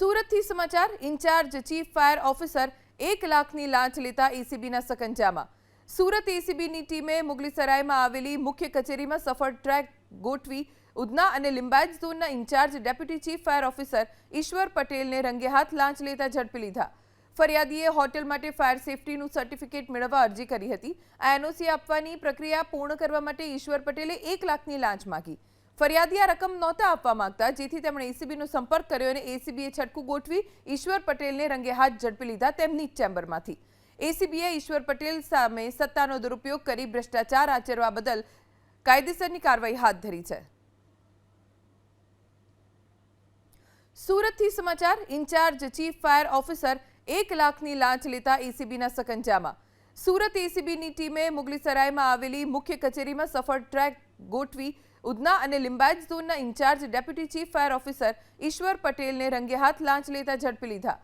સુરતથી સમાચાર, in charge chief fire officer એક લાખની લાંચ લેતા એસીબીના સકંજામાં. સુરત એસીબીની ટીમે મુગલીસરાયમાં આવેલી મુખ્ય કચેરીમાં સફળ ટ્રેક ગોઠવી ઉધના અને લિંબાયત ઝોનના incharge deputy chief fire officer Ishwar પટેલને રંગે હાથ લાંચ લેતા ઝડપી લીધા. ફરિયાદીએ હોટેલ માટે ફાયર સેફટીનું સર્ટિફિકેટ મેળવવા અરજી કરી હતી. આ એનઓસી આપવાની પ્રક્રિયા પૂર્ણ કરવા માટે ઈશ્વર પટેલે એક લાખની લાંચ માંગી. ફરિયાદી આ રકમ નહોતા આપવા માંગતા, જેથી તેમણે એસીબીનો સંપર્ક કર્યો અને એસીબીએ છટકું ગોઠવી ઈશ્વર પટેલને રંગે હાથ ઝડપી લીધા તેમની જ ચેમ્બરમાંથી. એસીબીએ ઈશ્વર પટેલ સામે સત્તાનો દુરુપયોગ કરી ભ્રષ્ટાચાર આચરવા બદલ કાયદેસરની કાર્યવાહી હાથ ધરી છે. સુરતથી સમાચાર, ઇન્ચાર્જ ચીફ ફાયર ઓફિસર એક લાખની લાંચ લેતા એસીબીના સકંજામાં. સુરત એસીબીની ટીમે મુગલીસરાયમાં આવેલી મુખ્ય કચેરીમાં સફળ ટ્રેક ગોઠવી ઉધના અને લિંબાયત ઝોનના incharge deputy chief fire officer Ishwar પટેલને રંગે હાથ લાંચ લેતા ઝડપી લીધા.